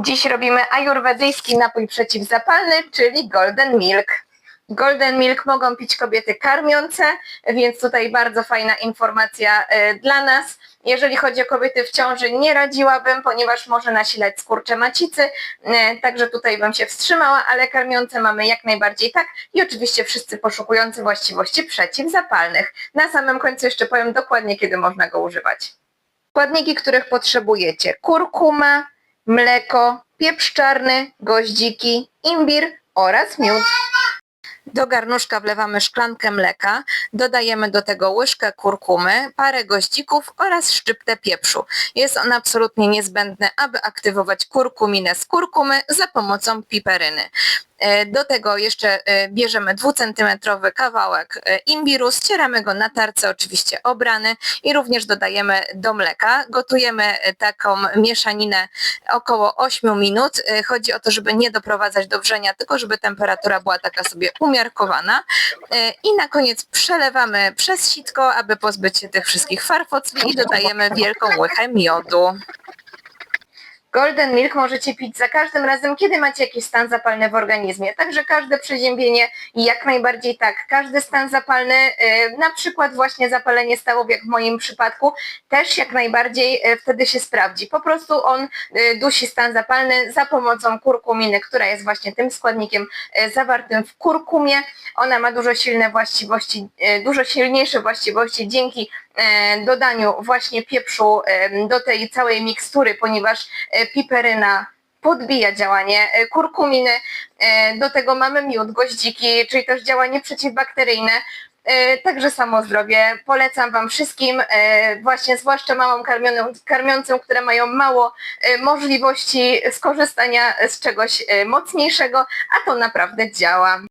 Dziś robimy ajurwedyjski napój przeciwzapalny, czyli Golden Milk. Golden Milk mogą pić kobiety karmiące, więc tutaj bardzo fajna informacja e, dla nas. Jeżeli chodzi o kobiety w ciąży, nie radziłabym, ponieważ może nasilać skurcze macicy, e, także tutaj bym się wstrzymała, ale karmiące mamy jak najbardziej tak i oczywiście wszyscy poszukujący właściwości przeciwzapalnych. Na samym końcu jeszcze powiem dokładnie, kiedy można go używać. Składniki, których potrzebujecie: kurkuma, mleko, pieprz czarny, goździki, imbir oraz miód. Do garnuszka wlewamy szklankę mleka, dodajemy do tego łyżkę kurkumy, parę goździków oraz szczyptę pieprzu. Jest on absolutnie niezbędny, aby aktywować kurkuminę z kurkumy za pomocą piperyny. E, Do tego jeszcze e, bierzemy dwucentymetrowy kawałek e, imbiru, ścieramy go na tarce oczywiście obrany i również dodajemy do mleka. Gotujemy taką mieszaninę około 8 minut. Chodzi o to, żeby nie doprowadzać do wrzenia, tylko żeby temperatura była taka sobie umiarkowana. I na koniec przelewamy przez sitko, aby pozbyć się tych wszystkich farfocli i dodajemy wielką łychę miodu. Golden Milk możecie pić za każdym razem, kiedy macie jakiś stan zapalny w organizmie. Także każde przeziębienie i jak najbardziej tak, każdy stan zapalny, yy, na przykład właśnie zapalenie stawów, jak w moim przypadku, też jak najbardziej yy, wtedy się sprawdzi. Po prostu on yy, dusi stan zapalny za pomocą kurkuminy, która jest właśnie tym składnikiem zawartym w kurkumie. Ona ma dużo silne właściwości, dużo silniejsze właściwości dzięki dodaniu właśnie pieprzu e, do tej całej mikstury, ponieważ e, piperyna podbija działanie e, kurkuminy. E, Do tego mamy miód, goździki, czyli też działanie przeciwbakteryjne. E, Także samo zdrowie. Polecam Wam wszystkim, e, właśnie zwłaszcza mamom karmionym, karmiącym, które mają mało e, możliwości skorzystania z czegoś e, mocniejszego, a to naprawdę działa.